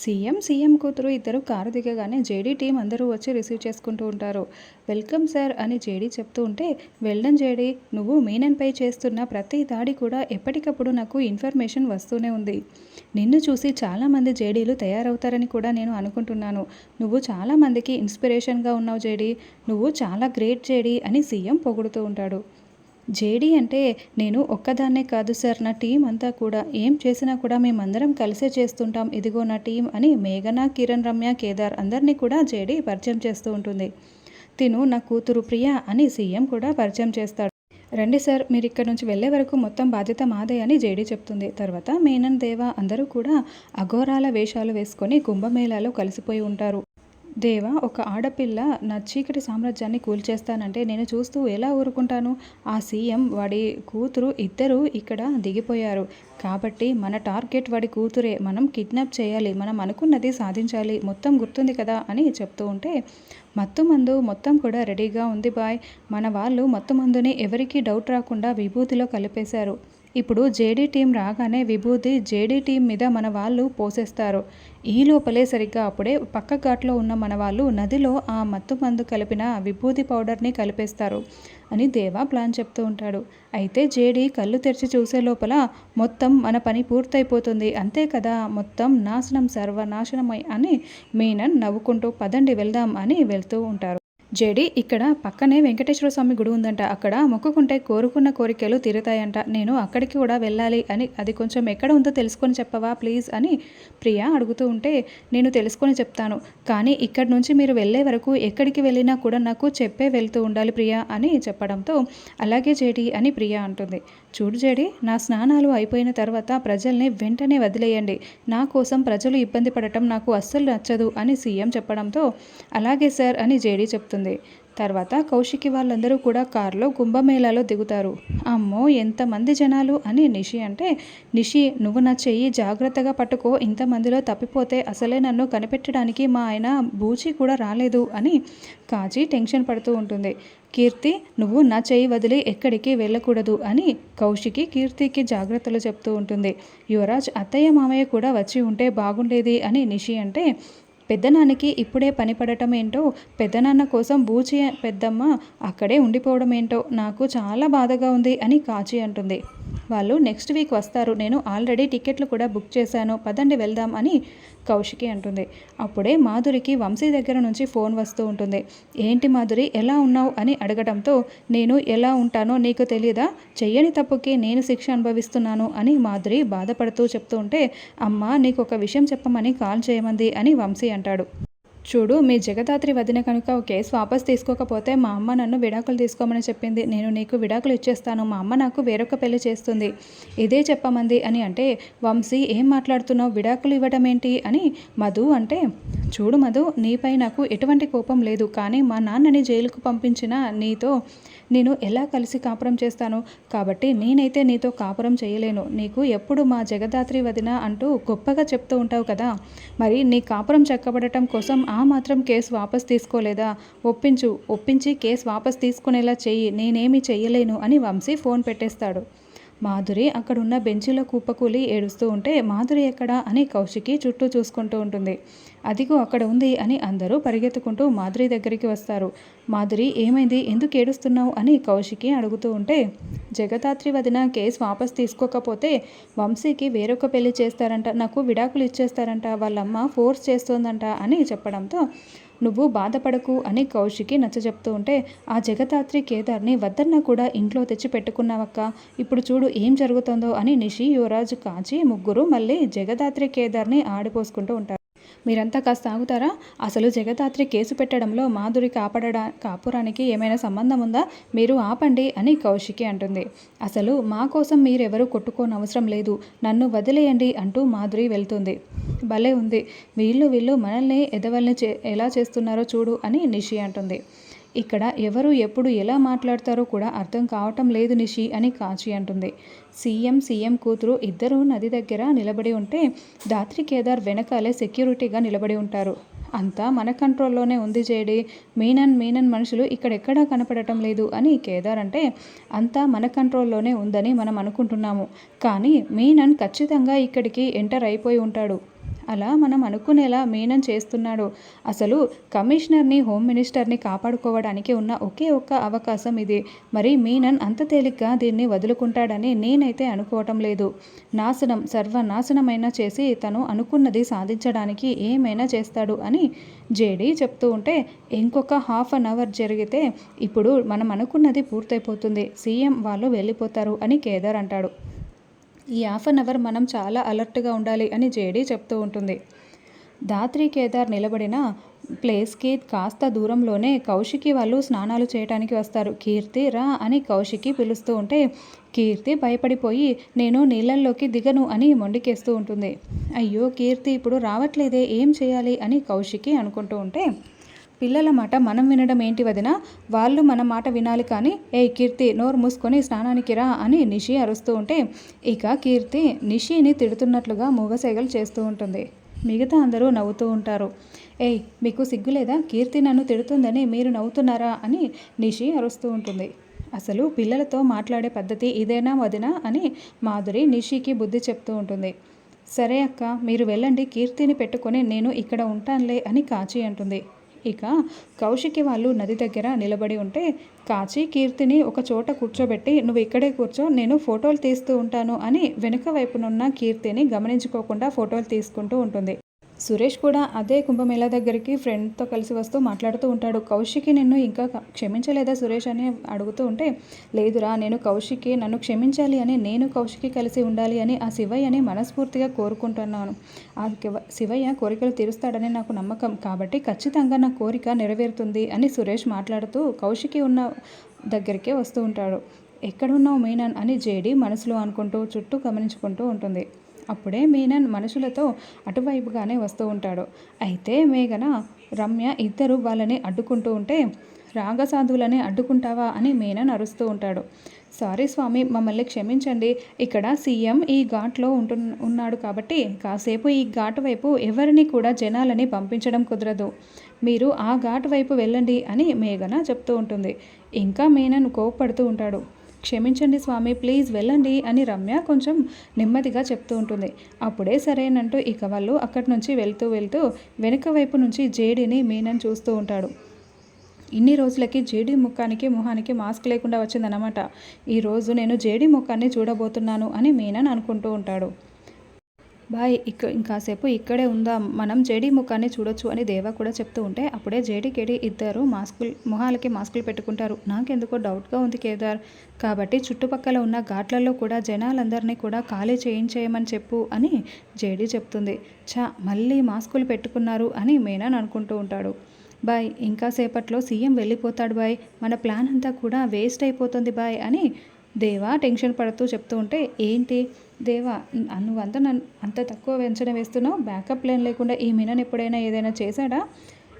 CM CM కూతురు ఇద్దరు car దిగగానే జేడీ టీం అందరూ వచ్చి రిసీవ్ చేసుకుంటూ ఉంటారు. వెల్కమ్ సార్ అని జేడీ చెప్తూ ఉంటే వెల్డన్ జేడీ నువ్వు మీనన్పై చేస్తున్న ప్రతి దాడి కూడా ఎప్పటికప్పుడు నాకు ఇన్ఫర్మేషన్ వస్తూనే ఉంది. నిన్ను చూసి చాలామంది జేడీలు తయారవుతారని కూడా నేను అనుకుంటున్నాను. నువ్వు చాలామందికి ఇన్స్పిరేషన్గా ఉన్నావు జేడీ. నువ్వు చాలా గ్రేట్ జేడీ అని సీఎం పొగుడుతూ ఉంటాడు. జేడీ అంటే నేను ఒక్కదాన్నే కాదు సార్. నా టీం అంతా కూడా ఏం చేసినా కూడా మేమందరం కలిసే చేస్తుంటాం. ఇదిగో నా టీం అని మేఘన కిరణ్ రమ్య కేదార్ అందరినీ కూడా జేడీ పరిచయం చేస్తూ ఉంటుంది. తిను నా కూతురు ప్రియ అని సీఎం కూడా పరిచయం చేస్తాడు. రండి సార్ మీరు ఇక్కడ నుంచి వెళ్ళే వరకు మొత్తం బాధ్యత మాదే అని జేడీ చెప్తుంది. తర్వాత మేనన్ దేవ అందరూ కూడా అఘోరాల వేషాలు వేసుకొని కుంభమేళాలో కలిసిపోయి ఉంటారు. దేవ ఒక ఆడపిల్ల నా చీకటి సామ్రాజ్యాన్ని కూల్చేస్తానంటే నేను చూస్తూ ఎలా ఊరుకుంటాను? ఆ సీఎం వాడి కూతురు ఇద్దరు ఇక్కడ దిగిపోయారు. కాబట్టి మన టార్గెట్ వాడి కూతురే. మనం కిడ్నాప్ చేయాలి. మనం అనుకున్నది సాధించాలి. మొత్తం గుర్తుంది కదా అని చెప్తూ ఉంటే మత్తు మందు మొత్తం కూడా రెడీగా ఉంది బాయ్. మన వాళ్ళు మత్తు మందుని ఎవరికీ డౌట్ రాకుండా విభూతిలో కలిపేశారు. ఇప్పుడు జేడీ టీం రాగానే విభూతి జేడీ టీం మీద మన వాళ్ళు పోసేస్తారు. ఈ లోపలే సరిగ్గా అప్పుడే పక్క ఘాట్లో ఉన్న మన వాళ్ళు నదిలో ఆ మత్తు మందు కలిపిన విభూతి పౌడర్ని కలిపేస్తారు అని దేవా ప్లాన్ చెప్తూ ఉంటాడు. అయితే జేడీ కళ్ళు తెరిచి చూసే లోపల మొత్తం మన పని పూర్తయిపోతుంది. అంతే కదా మొత్తం నాశనం సర్వనాశనమై అని మీనన్ నవ్వుకుంటూ పదండి వెళ్దాం అని వెళ్తూ ఉంటారు. జేడి ఇక్కడ పక్కనే వెంకటేశ్వర స్వామి గుడి ఉందంట. అక్కడ మొక్కుకుంటే కోరుకున్న కోరికలు తీరుతాయంట. నేను అక్కడికి కూడా వెళ్ళాలి అని అది కొంచెం ఎక్కడ ఉందో తెలుసుకొని చెప్పవా ప్లీజ్ అని ప్రియా అడుగుతూ ఉంటే నేను తెలుసుకొని చెప్తాను. కానీ ఇక్కడి నుంచి మీరు వెళ్ళే వరకు ఎక్కడికి వెళ్ళినా కూడా నాకు చెప్పే వెళ్తూ ఉండాలి ప్రియా అని చెప్పడంతో అలాగే జేడి అని ప్రియా అంటుంది. చూడు జేడి నా స్నానాలు అయిపోయిన తర్వాత ప్రజల్ని వెంటనే వదిలేయండి. నా కోసం ప్రజలు ఇబ్బంది పడటం నాకు అస్సలు నచ్చదు అని సీఎం చెప్పడంతో అలాగే సార్ అని జేడీ చెప్తుంది. తర్వాత కౌశికి వాళ్ళందరూ కూడా కారులో కుంభమేళాలో దిగుతారు. అమ్మో ఎంతమంది జనాలు? అని నిషి అంటే నిషి నువ్వు నా చెయ్యి జాగ్రత్తగా పట్టుకో. ఇంతమందిలో తప్పిపోతే అసలే నన్ను కనిపెట్టడానికి మా ఆయన బూచి కూడా రాలేదు అని కాజీ టెన్షన్ పడుతూ ఉంటుంది. కీర్తి నువ్వు నా చెయ్యి వదిలి ఎక్కడికి వెళ్ళకూడదు అని కౌశికి కీర్తికి జాగ్రత్తలు చెప్తూ ఉంటుంది. యువరాజ్ అత్తయ్య మామయ్య కూడా వచ్చి ఉంటే బాగుండేది అని నిషి అంటే పెద్దనాన్నకి ఇప్పుడే పని పడటం ఏంటో పెద్దనాన్న కోసం బూచి పెద్దమ్మ అక్కడే ఉండిపోవడం ఏంటో నాకు చాలా బాధగా ఉంది అని కాచి అంటుంది. వాళ్ళు నెక్స్ట్ వీక్ వస్తారు. నేను ఆల్రెడీ టికెట్లు కూడా బుక్ చేశాను. పదండి వెళ్దాం అని కౌశికి అంటుంది. అప్పుడే మాధురికి వంశీ దగ్గర నుంచి ఫోన్ వస్తూ ఉంటుంది. ఏంటి మాధురి ఎలా ఉన్నావు అని అడగడంతో నేను ఎలా ఉంటానో నీకు తెలియదా చెయ్యని తప్పుకి నేను శిక్ష అనుభవిస్తున్నాను అని మాధురి బాధపడుతూ చెప్తూ ఉంటే అమ్మ నీకు ఒక విషయం చెప్పమని కాల్ చేయమంది అని వంశీ అంటాడు. చూడు మీ జగదాత్రి వదిన కనుక ఒక కేసు వాపస్ తీసుకోకపోతే మా అమ్మ నన్ను విడాకులు తీసుకోమని చెప్పింది. నేను నీకు విడాకులు ఇచ్చేస్తాను. మా అమ్మ నాకు వేరొక పెళ్ళి చేస్తుంది. ఇదే చెప్పమంది అని అంటే వంశీ ఏం మాట్లాడుతున్నావు? విడాకులు ఇవ్వడం ఏంటి అని మధు అంటే చూడు మధు నీపై నాకు ఎటువంటి కోపం లేదు. కానీ మా నాన్నని జైలుకు పంపించిన నీతో నేను ఎలా కలిసి కాపురం చేస్తాను? కాబట్టి నేనైతే నీతో కాపురం చేయలేను. నీకు ఎప్పుడు మా జగదాత్రి వదిన అంటూ గొప్పగా చెప్తూ ఉంటావు కదా. మరి నీ కాపురం చెక్కబడటం కోసం ఆ మాత్రం కేసు వాపస్ తీసుకోలేదా? ఒప్పించు. ఒప్పించి కేసు వాపస్ తీసుకునేలా చెయ్యి. నేనేమి చెయ్యలేను అని వంశీ ఫోన్ పెట్టేస్తాడు. మాధురి అక్కడున్న బెంచిలో కుప్పకూలి ఏడుస్తూ ఉంటే మాధురి ఎక్కడా? అని కౌశికి చుట్టూ చూసుకుంటూ ఉంటుంది. అదిగో అక్కడ ఉంది అని అందరూ పరిగెత్తుకుంటూ మాధురి దగ్గరికి వస్తారు. మాధురి ఏమైంది? ఎందుకు ఏడుస్తున్నావు? అని కౌశికి అడుగుతూ ఉంటే జగదాత్రి వదిన కేసు వాపస్ తీసుకోకపోతే వంశీకి వేరొక పెళ్ళి చేస్తారంట నాకు విడాకులు ఇచ్చేస్తారంట వాళ్ళమ్మ ఫోర్స్ చేస్తోందంట అని చెప్పడంతో నువ్వు బాధపడకు అని కౌశికి నచ్చజెప్తూ ఉంటే ఆ జగదాత్రి కేదార్ని వద్దన్న కూడా ఇంట్లో తెచ్చి పెట్టుకున్నావక్క. ఇప్పుడు చూడు ఏం జరుగుతుందో అని నిషి యువరాజు కాచి ముగ్గురు మళ్ళీ జగదాత్రి కేదార్ని ఆడిపోసుకుంటూ ఉంటారు. మీరంతా కాస్త ఆగుతారా? అసలు జగదాత్రి కేసు పెట్టడంలో మాధురి కాపాడడా కాపురానికి ఏమైనా సంబంధం ఉందా? మీరు ఆపండి అని కౌశికి అంటుంది. అసలు మా కోసం మీరెవరూ కొట్టుకోనవసరం లేదు. నన్ను వదిలేయండి అంటూ మాధురి వెళ్తుంది. భలే ఉంది. వీళ్ళు వీళ్ళు మనల్ని ఎదవల్ని చే ఎలా చేస్తున్నారో చూడు అని నిషి అంటుంది. ఇక్కడ ఎవరు ఎప్పుడు ఎలా మాట్లాడతారో కూడా అర్థం కావటం లేదు నిషి అని కాచి అంటుంది. సీఎం సీఎం కూతురు ఇద్దరూ నది దగ్గర నిలబడి ఉంటే దాత్రి కేదార్ వెనకాలే సెక్యూరిటీగా నిలబడి ఉంటారు. అంతా మన కంట్రోల్లోనే ఉంది జేడి. మీనన్ మీనన్ మనుషులు ఇక్కడెక్కడా కనపడటం లేదు అని కేదార్ అంటే అంతా మన కంట్రోల్లోనే ఉందని మనం అనుకుంటున్నాము. కానీ మీనన్ ఖచ్చితంగా ఇక్కడికి ఎంటర్ అయిపోయి ఉంటాడు. అలా మనం అనుకునేలా మీనన్ చేస్తున్నాడు. అసలు కమిషనర్ని హోమ్ మినిస్టర్ని కాపాడుకోవడానికి ఉన్న ఒకే ఒక్క అవకాశం ఇది. మరి మీనన్ అంత తేలిగ్గా దీన్ని వదులుకుంటాడని నేనైతే అనుకోవటం లేదు. నాశనం సర్వనాశనమైనా చేసి తను అనుకున్నది సాధించడానికి ఏమైనా చేస్తాడు అని జేడీ చెప్తూ ఉంటే ఇంకొక హాఫ్ అన్ అవర్ జరిగితే ఇప్పుడు మనం అనుకున్నది పూర్తయిపోతుంది. సీఎం వాళ్ళు వెళ్ళిపోతారు అని కేదార్ అంటాడు. ఈ హాఫ్ అన్ అవర్ మనం చాలా అలర్ట్గా ఉండాలి అని జేడీ చెప్తూ ఉంటుంది. దాత్రి కేదార్ నిలబడిన ప్లేస్కి కాస్త దూరంలోనే కౌశికి వాళ్ళు స్నానాలు చేయడానికి వస్తారు. కీర్తి రా అని కౌశికి పిలుస్తూ ఉంటే కీర్తి భయపడిపోయి నేను నీళ్ళల్లోకి దిగను అని మొండికేస్తూ ఉంటుంది. అయ్యో కీర్తి ఇప్పుడు రావట్లేదే ఏం చేయాలి అని కౌశికి అనుకుంటూ ఉంటే పిల్లల మాట మనం వినడం ఏంటి వదిన? వాళ్ళు మన మాట వినాలి కానీ ఏ కీర్తి నోరు మూసుకొని స్నానానికి రా అని నిషి అరుస్తూ ఉంటే ఇక కీర్తి నిషిని తిడుతున్నట్లుగా మూగసేగలు చేస్తూ ఉంటుంది. మిగతా అందరూ నవ్వుతూ ఉంటారు. ఏయ్ మీకు సిగ్గులేదా కీర్తి నన్ను తిడుతుందని మీరు నవ్వుతున్నారా? అని నిషి అరుస్తూ ఉంటుంది. అసలు పిల్లలతో మాట్లాడే పద్ధతి ఇదేనా వదినా? అని మాధురి నిషికి బుద్ధి చెప్తూ ఉంటుంది. సరే అక్క మీరు వెళ్ళండి కీర్తిని పెట్టుకొని నేను ఇక్కడ ఉంటానులే అని కాచి అంటుంది. ఇక కౌశికి వాళ్ళు నది దగ్గర నిలబడి ఉంటే కాచి కీర్తిని ఒక చోట కూర్చోబెట్టి నువ్వు ఇక్కడే కూర్చో నేను ఫోటోలు తీస్తూ ఉంటాను అని వెనుక వైపునున్న కీర్తిని గమనించుకోకుండా ఫోటోలు తీసుకుంటూ ఉంటుంది. సురేష్ కూడా అదే కుంభమేళా దగ్గరికి ఫ్రెండ్తో కలిసి వస్తూ మాట్లాడుతూ ఉంటాడు. కౌశికి నిన్ను ఇంకా క్షమించలేదా సురేష్ అని అడుగుతూ ఉంటే లేదురా నేను కౌశికి నన్ను క్షమించాలి అని నేను కౌశికి కలిసి ఉండాలి అని ఆ శివయ్యని మనస్ఫూర్తిగా కోరుకుంటున్నాను. ఆ శివయ్య కోరికలు తీరుస్తాడని నాకు నమ్మకం. కాబట్టి ఖచ్చితంగా నా కోరిక నెరవేరుతుంది అని సురేష్ మాట్లాడుతూ కౌశికి ఉన్న దగ్గరికే వస్తూ ఉంటాడు. ఎక్కడున్నావు మీనన్ అని జేడి మనసులో అనుకుంటూ చుట్టూ గమనించుకుంటూ ఉంటుంది. అప్పుడే మీనన్ మనుషులతో అటువైపుగానే వస్తూ ఉంటాడు. అయితే మేఘన రమ్య ఇద్దరు వాళ్ళని అడ్డుకుంటూ ఉంటే రాగసాధువులని అడ్డుకుంటావా అని మీనన్ అరుస్తూ ఉంటాడు. సారీ స్వామి మమ్మల్ని క్షమించండి. ఇక్కడ సీఎం ఈ ఘాట్లో ఉంటు ఉన్నాడు కాబట్టి కాసేపు ఈ ఘాట్ వైపు ఎవరిని కూడా జనాలని పంపించడం కుదరదు. మీరు ఆ ఘాట్ వైపు వెళ్ళండి అని మేఘన చెప్తూ ఉంటుంది. ఇంకా మీనన్ కోప్పడుతూ ఉంటాడు. క్షమించండి స్వామి ప్లీజ్ వెళ్ళండి అని రమ్య కొంచెం నెమ్మదిగా చెప్తూ ఉంటుంది. అప్పుడే సరేనంటూ ఇక వాళ్ళు అక్కడి నుంచి వెళ్తూ వెళ్తూ వెనుక వైపు నుంచి జేడీని మీనన్ చూస్తూ ఉంటాడు. ఇన్ని రోజులకి జేడీ ముఖానికి మొహానికి మాస్క్ లేకుండా వచ్చిందనమాట ఈరోజు నేను జేడీ ముఖాన్ని చూడబోతున్నాను అని మీనన్ అనుకుంటూ ఉంటాడు. బాయ్ ఇక ఇంకాసేపు ఇక్కడే ఉందాం. మనం జేడీ ముఖాన్ని చూడొచ్చు అని దేవా కూడా చెప్తూ ఉంటే అప్పుడే జేడీ కేడీ ఇద్దరు మాస్కులు మొహాలకి మాస్కులు పెట్టుకుంటారు. నాకెందుకో డౌట్గా ఉంది కేదార్. కాబట్టి చుట్టుపక్కల ఉన్న ఘాట్లలో కూడా జనాలందరినీ కూడా ఖాళీ చేయించేయమని చెప్పు అని జేడీ చెప్తుంది. ఛా మళ్ళీ మాస్కులు పెట్టుకున్నారు అని మేనన్ అనుకుంటూ ఉంటాడు. బాయ్ ఇంకా సేపట్లో సీఎం వెళ్ళిపోతాడు బాయ్. మన ప్లాన్ అంతా కూడా వేస్ట్ అయిపోతుంది బాయ్ అని దేవా టెన్షన్ పడుతూ చెప్తూ ఉంటే ఏంటి? దేవా నువ్వంతా నన్ను అంత తక్కువ వెంచడం వేస్తున్నావు బ్యాకప్ ప్లాన్ లేకుండా ఈ మినన్ ఎప్పుడైనా ఏదైనా చేశాడా?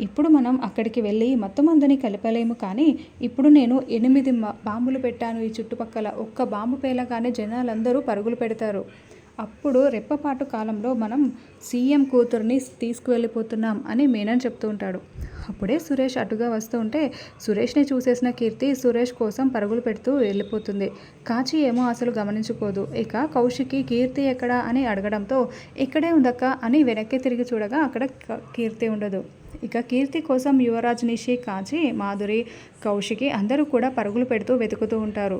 ఇప్పుడు మనం అక్కడికి వెళ్ళి మొత్తం అందరినీ కలపలేము కానీ ఇప్పుడు నేను ఎనిమిది బాంబులు పెట్టాను ఈ చుట్టుపక్కల. ఒక్క బాంబు పేలగానే జనాలందరూ పరుగులు పెడతారు. అప్పుడు రెప్పపాటు కాలంలో మనం సీఎం కూతుర్ని తీసుకువెళ్ళిపోతున్నాం అని మీనన్ చెప్తూ ఉంటాడు. అప్పుడే సురేష్ అటుగా వస్తూ ఉంటే సురేష్ని చూసేసిన కీర్తి సురేష్ కోసం పరుగులు పెడుతూ వెళ్ళిపోతుంది. కాచి ఏమో అసలు గమనించుకోదు. ఇక కౌశికి కీర్తి ఎక్కడా అని అడగడంతో ఇక్కడే ఉందక్క అని వెనక్కి తిరిగి చూడగా అక్కడ కీర్తి ఉండదు. ఇక కీర్తి కోసం యువరాజ్ నిషి కాచి మాధురి కౌశికి అందరూ కూడా పరుగులు పెడుతూ వెతుకుతూ ఉంటారు.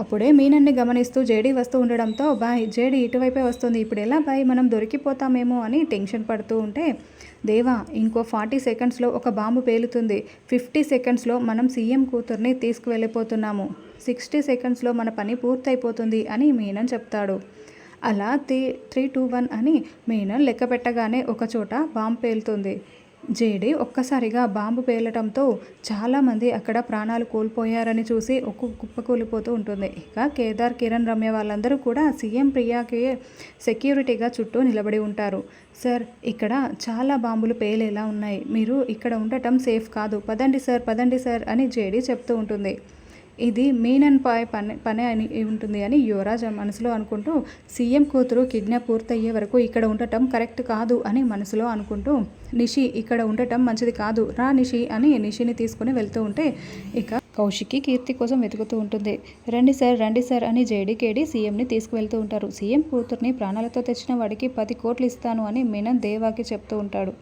అప్పుడే మీనన్ని గమనిస్తూ జేడీ వస్తూ ఉండడంతో బాయ్ జేడీ ఇటువైపే వస్తుంది ఇప్పుడు ఎలా బాయ్ మనం దొరికిపోతామేమో అని టెన్షన్ పడుతూ ఉంటే దేవా ఇంకో ఫార్టీ సెకండ్స్లో ఒక బాంబు పేలుతుంది. ఫిఫ్టీ సెకండ్స్లో మనం సీఎం కూతుర్ని తీసుకువెళ్ళిపోతున్నాము. సిక్స్టీ సెకండ్స్లో మన పని పూర్తయిపోతుంది అని మీనన్ చెప్తాడు. అలా త్రీ త్రీ టూ వన్ అని మీనన్ లెక్క పెట్టగానే ఒక చోట బాంబు పేలుతుంది. జేడి ఒక్కసారిగా బాంబు పేలటంతో చాలామంది అక్కడ ప్రాణాలు కోల్పోయారని చూసి ఒక్క కుప్పకూలిపోతూ ఉంటుంది. ఇక కేదార్ కిరణ్ రమ్య వాళ్ళందరూ కూడా సీఎం ప్రియాకి సెక్యూరిటీగా చుట్టూ నిలబడి ఉంటారు. సార్ ఇక్కడ చాలా బాంబులు పేలేలా ఉన్నాయి. మీరు ఇక్కడ ఉండటం సేఫ్ కాదు. పదండి సార్ పదండి సార్ అని జేడి చెప్తూ ఉంటుంది. ఇది మీనన్ పాయ్ పని పని అని ఉంటుంది అని యువరాజ్ మనసులో అనుకుంటూ సీఎం కూతురు కిడ్నాప్ పూర్తయ్యే వరకు ఇక్కడ ఉండటం కరెక్ట్ కాదు అని మనసులో అనుకుంటూ నిషి ఇక్కడ ఉండటం మంచిది కాదు రా నిషి అని నిషిని తీసుకుని వెళ్తూ ఉంటే ఇక కౌశికి కీర్తి కోసం వెతుకుతూ ఉంటుంది. రండి సార్ రండి సార్ అని జేడీకేడి సీఎంని తీసుకువెళ్తూ ఉంటారు. సీఎం కూతుర్ని ప్రాణాలతో తెచ్చిన వాడికి పది కోట్లు ఇస్తాను అని మీనన్ దేవాకి చెప్తూ ఉంటాడు.